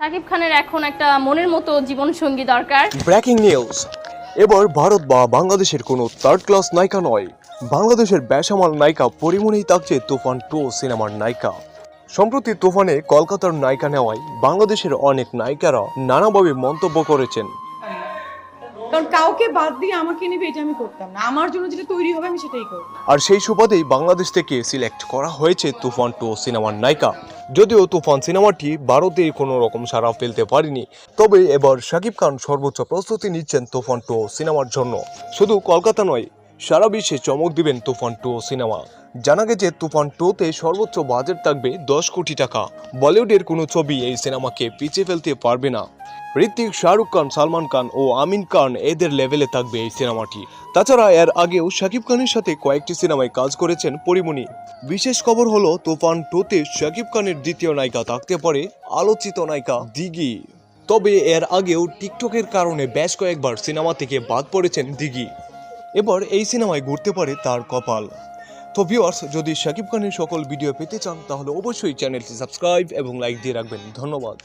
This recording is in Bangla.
সাকিব খানের এখন একটা মনের মতো জীবন সঙ্গী দরকার। Breaking news. এবার ভারত বা বাংলাদেশের কোনো থার্ড ক্লাস নায়িকা নয়। বাংলাদেশের বেসামাল নায়িকা পরিমণেই থাকছে তুফান টু সিনেমার নায়িকা। সম্প্রতি তুফানে কলকাতার নায়িকা নেওয়ায় বাংলাদেশের অনেক নায়িকারা নানাভাবে মন্তব্য করেছেন। কারণ কাউকে বাদ দিয়ে আমাকে নেবে এটা আমি করতাম না। আমার জন্য যেটা তৈরি হবে আমি সেটাই করব। আর সেই সুবাদেই বাংলাদেশ থেকে সিলেক্ট করা হয়েছে তুফান টু সিনেমার নায়িকা। যদিও তুফান সিনেমাটি ভারতে কোনো রকম সাড়া ফেলতে পারেনি, তবে এবার শাকিব খান সর্বোচ্চ প্রস্তুতি নিচ্ছেন তুফান টু সিনেমার জন্য। শুধু কলকাতা নয় সারা বিশ্বে চমক দিবেন তুফান টু সিনেমা। জানা গেছে, তুফান টুতে সর্বোচ্চ বাজেট থাকবে দশ কোটি টাকা। বলিউডের কোনো ছবি এই সিনেমাকে পিছিয়ে ফেলতে পারবে না। ঋত্বিক শাহরুখ খান, সালমান খান ও আমিন খান এদের লেভেলে থাকবে এই সিনেমাটি। তাছাড়া এর আগেও শাকিব খানের সাথে কয়েকটি সিনেমায় কাজ করেছেন পরিমণি। বিশেষ খবর হলো, তুফান টুতে শাকিব খানের দ্বিতীয় নায়িকা থাকতে পারে আলোচিত নায়িকা দিঘি। তবে এর আগেও টিকটকের কারণে বেশ কয়েকবার সিনেমা থেকে বাদ পড়েছেন দিঘি। এবার এই সিনেমায় ঘুরতে পারে তার কপাল। তো ভিউয়ার্স যদি শাকিব খানের সকল ভিডিও পেতে চান, তাহলে অবশ্যই চ্যানেলটি সাবস্ক্রাইব এবং লাইক দিয়ে রাখবেন। ধন্যবাদ।